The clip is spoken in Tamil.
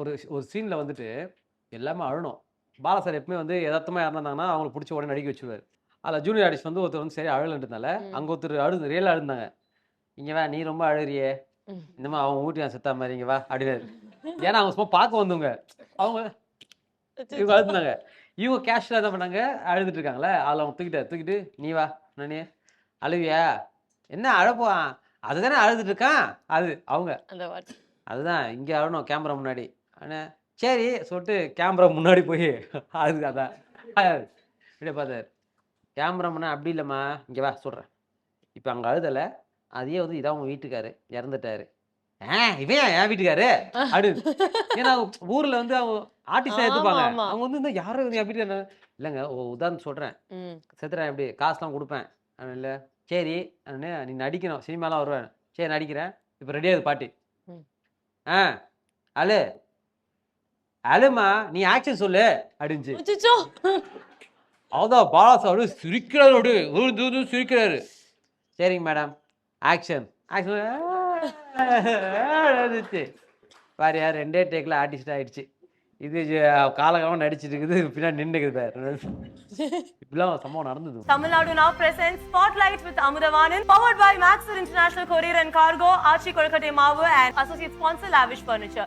ஒரு ஒரு சீனில் வந்துட்டு எல்லாமே அழணும். பாலா சார் எப்பவுமே வந்து யதார்த்தமாக இருந்தாங்கன்னா அவங்களை பிடிச்ச உடனே நடிக்க வச்சுருவாரு. அதில் ஜூனியர் ஆர்டிஸ்ட் வந்து ஒருத்தர் வந்து சரி அழலன்றதுனால. அங்கே ஒருத்தர் அழுது ரியலாக அழுந்தாங்க இங்கே வா நீ ரொம்ப அழுறியே ம். இந்த மாதிரி அவங்க ஊட்டி நான் செத்தா மாதிரி இங்கே வா அப்படின்னாரு. ஏன்னா அவங்க சும்மா பார்க்க வந்தவங்க. அவங்க இவங்க அழுதுனாங்க. இவங்க கேஷில் என்ன பண்ணாங்க? அழுதுட்டு இருக்காங்களே அதில் அவங்க தூக்கிட்டாரு. தூக்கிட்டு நீ வா நானே அழுவியா? என்ன அழப்பா அதுதானே அழுதுட்டு இருக்கான் அது அவங்க. அதுதான் இங்கே அழணும் கேமரா முன்னாடி. ஆனால் சரி சொல்லிட்டு கேமரா முன்னாடி போய் அது அதான். இப்படியே பார்த்தாரு. கேமரா முன்னாடி அப்படி இல்லைம்மா இங்கே வா சொல்கிறேன் இப்போ அங்கே அழுதலை அதையே வந்து இதான் உங்கள் வீட்டுக்காரு இறந்துட்டாரு. ஆ இவன் ஏன் என் வீட்டுக்காரு? அப்படி ஏன்னா ஊரில் வந்து அவங்க ஆர்டிஸ்டாக எடுத்துப்பாங்க. அவங்க வந்து இந்த யாரும் என் வீட்டுக்காரு இல்லைங்க ஓ உதாரணம் சொல்கிறேன் செத்துறேன் எப்படி காசுலாம் கொடுப்பேன். இல்லை சரி அண்ணே நீ நடிக்கணும் சினிமாலாம் வருவேன். சரி நடிக்கிறேன். இப்போ ரெடியாகுது பாட்டி. ஆ அழு அழுமா நீ ஆக்ஷன் சொல்லு அப்படின்ச்சு அச்சச்சோ. அதான் அப்படியே சிரிக்கிறாரு அப்படியே ஊர்ந்து ஊர்ந்து சிரிக்கிறாரு. சரிங்க மேடம் ஆக்ஷன் ஆக்ஷன் பாரியா ரெண்டே டேக்கில் ஆர்டிஸ்ட் ஆயிடுச்சு. இது காலகாலம் நடிச்சிட்டு இருக்குது பின்னாடி நின்றுக்குது பாரு. இப்படிலாம் சம்பவம் நடந்தது. Nadu now presents Spotlight with Amudavanan, powered by Maxwell International Courier and Cargo, Archie Kolkate Mavu, and associate sponsor Lavish Furniture.